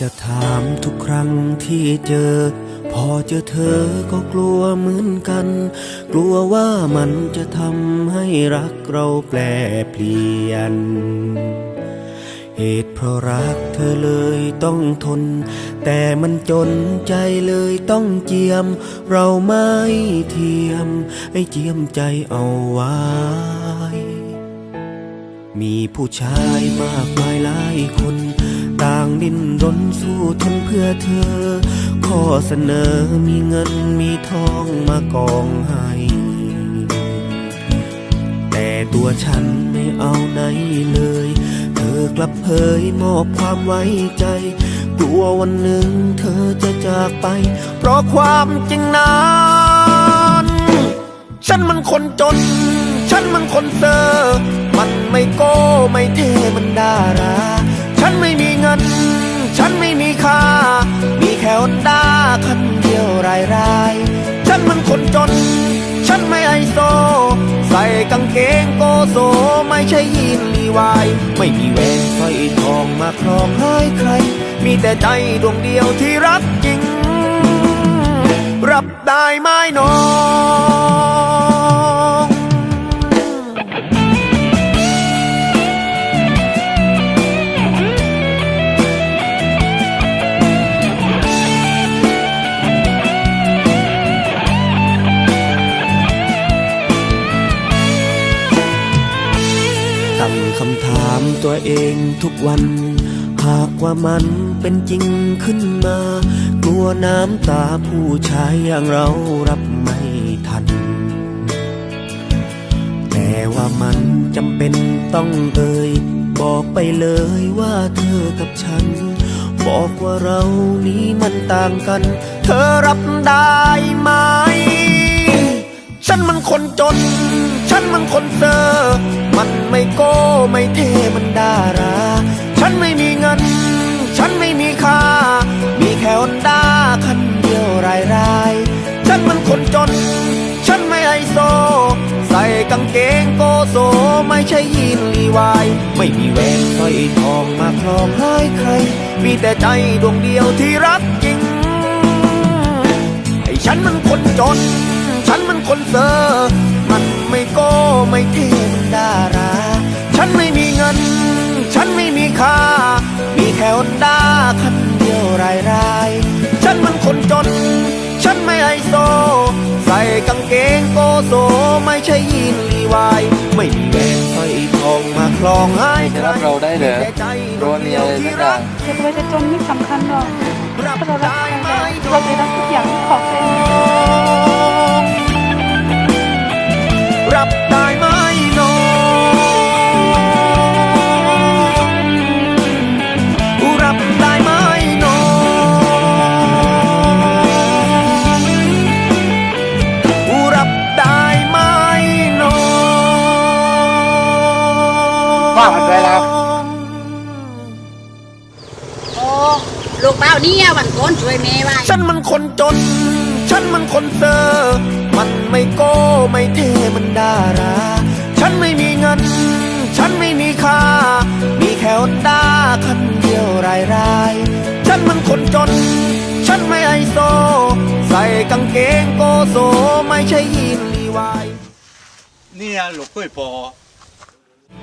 จะถามทุกครั้งที่เจอ พอเจอเธอก็กลัวเหมือนกัน กลัวว่ามันจะทำให้รักเราแปรเปลี่ยน เหตุเพราะรักเธอเลยต้องทน แต่มันจนใจเลยต้องเจียม เราไม่เทียม ให้เจียมใจเอาไว้ มีผู้ชายมากมายหลายคน ต่างดิ้นรนสู้ทนเพื่อเธอ ข้อเสนอมีเงินมีทองมากองให้ แต่ตัวฉันไม่เอาไหนเลย เธอกลับเผยมอบความไว้ใจ กลัววันหนึ่งเธอจะจากไป เพราะความจริงนั้นฉันมันคนจน ฉันมันคนเซอ มันไม่โก้ไม่เท่มันดารา ฉันไม่มีเงิน ฉันไม่มีค่า มีแค่ฮอนด้าคันเดียวรายราย ฉันมันคนจน ฉันไม่ไอโซ ใส่กางเกงโกโซไม่ใช่ยีนลีวาย ไม่มีแหวนสร้อยทองมาครองให้ใคร มีแต่ใจดวงเดียวที่รักจริง รับได้ไหมน้อง คำถามตัวเองทุกวัน หากว่ามันเป็นจริงขึ้นมา กลัวน้ำตาผู้ชายอย่างเรารับไม่ทัน แต่ว่ามันจำเป็นต้องเอ่ยบอกไปเลยว่าเธอกับฉัน บอกว่าเรานี้มันต่างกัน เธอรับได้ไหม ฉันมันคนจน ฉันมันคนเซอร์มันไม่โก้ไม่เทมันดารา ฉันไม่มีเงิน ฉันไม่มีค่า มีแค่ฮอนด้าคันเดียวรายรายฉันมันคนจน ฉันไม่ไอโซ ใส่กางเกงโกโซไม่ใช่ยีนลีวาย ไม่มีแหวนสร้อยทองมาครองให้ใคร มีแต่ใจดวงเดียวที่รักจริง ไอ้ฉันมันคนจน ฉันมันคนเซอร์มันไม่โก้ไม่เทมันดา ฮอนด้าคันเดียวรายรายๆฉันมันคนจน ฉันไม่ไอโซ ใส่กางเกงโกโซไม่ใช่ยีนลีวาย ไม่มีแหวนสร้อยทองมาคลองให้ใคจะรับเราได้เหรอแต่ใจเพราะว่ามีอะไรสักอย่างจะรวยจะจนไม่สำคัญหรอกรับถ้าเรารักได้ใครไหมแล้วเราจะรักทุกอย่างที่ของตัวเองรับ ไปแล้วโอ้ลูกเป้าเนี่ยวันก่อนช่วยแม่ไว้ฉันมันคนจน ฉันมันคนเซอร์มันไม่โก้ไม่เท่มันดารา ฉันไม่มีเงิน ฉันไม่มีค่า มีแค่ฮอนด้าคันเดียวรายรายๆฉันมันคนจน ฉันไม่ไอโซ ใส่กางเกงโกโซไม่ใช่ยีนลีวายเนี่ยลูกเคยพอ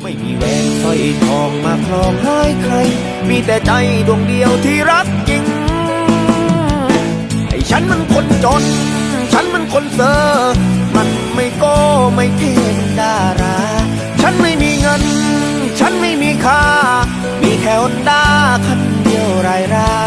ไม่มีแหวนสร้อยทองมาคล้องให้ใคร มีแต่ใจดวงเดียวที่รักจริง ไอ้ฉันมันคนจน ฉันมันคนเซอมันไม่ก็ไม่เก่งดารา ฉันไม่มีเงิน ฉันไม่มีค่า มีแค่อนด้าคันเดียวรายรา